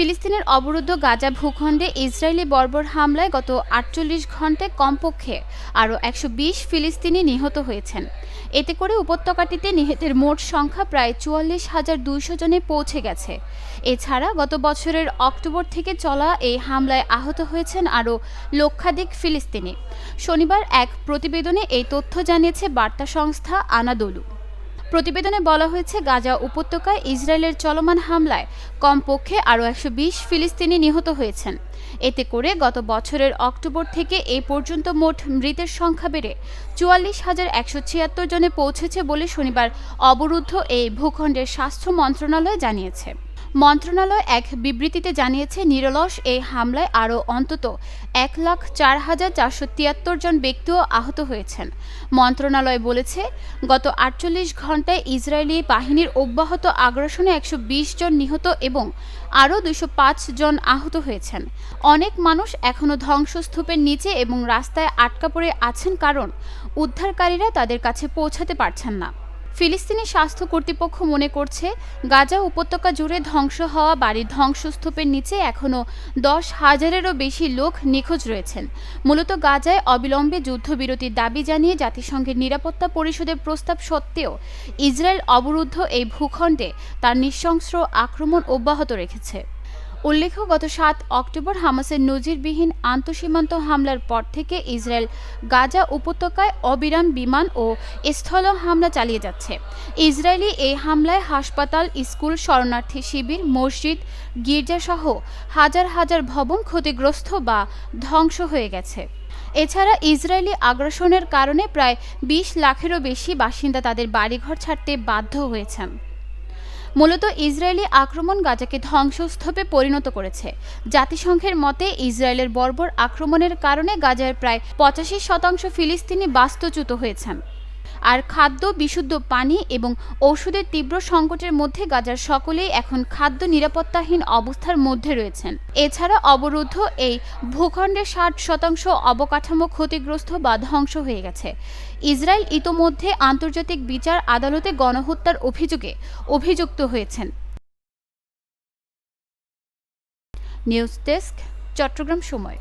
ফিলিস্তিনের অবরুদ্ধ গাজা ভূখণ্ডে ইসরায়েলি বর্বর হামলায় গত আটচল্লিশ ঘন্টায় কমপক্ষে আরও একশো বিশ ফিলিস্তিনি নিহত হয়েছেন। এতে করে উপত্যকাটিতে নিহতের মোট সংখ্যা প্রায় চুয়াল্লিশ হাজার দুইশো জনে পৌঁছে গেছে। এছাড়া গত বছরের অক্টোবর থেকে চলা এই হামলায় আহত হয়েছেন আরও লক্ষাধিক ফিলিস্তিনি। শনিবার এক প্রতিবেদনে এই তথ্য জানিয়েছে বার্তা সংস্থা আনাদোলু। প্রতিবেদনে বলা হয়েছে, গাজা উপত্যকায় ইসরায়েলের চলমান হামলায় কমপক্ষে আরও একশো বিশ ফিলিস্তিনি নিহত হয়েছেন। এতে করে গত বছরের অক্টোবর থেকে এ পর্যন্ত মোট মৃতের সংখ্যা বেড়ে চুয়াল্লিশ হাজার একশো ছিয়াত্তর জনে পৌঁছেছে বলে শনিবার অবরুদ্ধ এই ভূখণ্ডের স্বাস্থ্য মন্ত্রণালয় জানিয়েছে। মন্ত্রণালয় এক বিবৃতিতে জানিয়েছে, নিরলস এই হামলায় আরও অন্তত এক লাখ চার হাজার চারশো তিয়াত্তর জন ব্যক্তিও আহত হয়েছেন। মন্ত্রণালয় বলেছে, গত আটচল্লিশ ঘন্টায় ইসরায়েলি বাহিনীর অব্যাহত আগ্রাসনে একশো বিশ জন নিহত এবং আরও দুশো জন আহত হয়েছেন। অনেক মানুষ এখনও ধ্বংসস্তূপের নিচে এবং রাস্তায় আটকা পড়ে আছেন কারণ উদ্ধারকারীরা তাদের কাছে পৌঁছাতে পারছেন না। ফিলিস্তিনি স্বাস্থ্য কর্তৃপক্ষ মনে করছে, গাজা উপত্যকা জুড়ে ধ্বংস হওয়া বাড়ির ধ্বংসস্তূপের নিচে এখনও দশ হাজারেরও বেশি লোক নিখোঁজ রয়েছেন। মূলত গাজায় অবিলম্বে যুদ্ধবিরতির দাবি জানিয়ে জাতিসংঘের নিরাপত্তা পরিষদের প্রস্তাব সত্ত্বেও ইসরায়েল অবরুদ্ধ এই ভূখণ্ডে তার নৃশংস আক্রমণ অব্যাহত রেখেছে। উল্লেখ্য, গত সাত অক্টোবর হামাসের নজিরবিহীন আন্তঃসীমান্ত হামলার পর থেকে ইসরায়েল গাজা উপত্যকায় অবিরাম বিমান ও স্থল হামলা চালিয়ে যাচ্ছে। ইসরায়েলি এই হামলায় হাসপাতাল, স্কুল, শরণার্থী শিবির, মসজিদ, গির্জাসহ হাজার হাজার ভবন ক্ষতিগ্রস্ত বা ধ্বংস হয়ে গেছে। এছাড়া ইসরায়েলি আগ্রাসনের কারণে প্রায় বিশ লাখেরও বেশি বাসিন্দা তাদের বাড়িঘর ছাড়তে বাধ্য হয়েছেন। মূলত ইসরায়েলি আক্রমণ গাজাকে ধ্বংসস্তূপে পরিণত করেছে। জাতিসংঘের মতে, ইসরায়েলের বর্বর আক্রমণের কারণে গাজার প্রায় পঁচাশি শতাংশ ফিলিস্তিনি বাস্তুচ্যুত হয়েছেন। আর খাদ্য, বিশুদ্ধ পানি এবং ঔষধের তীব্র সংকটের মধ্যে গাজার সকলেই এখন খাদ্য নিরাপত্তাহীন অবস্থার মধ্যে রয়েছেন। এছাড়া অবরুদ্ধ এই ভূখণ্ডের ষাট শতাংশ অবকাঠামো ক্ষতিগ্রস্ত বা ধ্বংস হয়ে গেছে। ইসরায়েল ইতোমধ্যে আন্তর্জাতিক বিচার আদালতে গণহত্যার অভিযোগে অভিযুক্ত হয়েছেন। নিউজ ডেস্ক, চট্টগ্রাম সময়।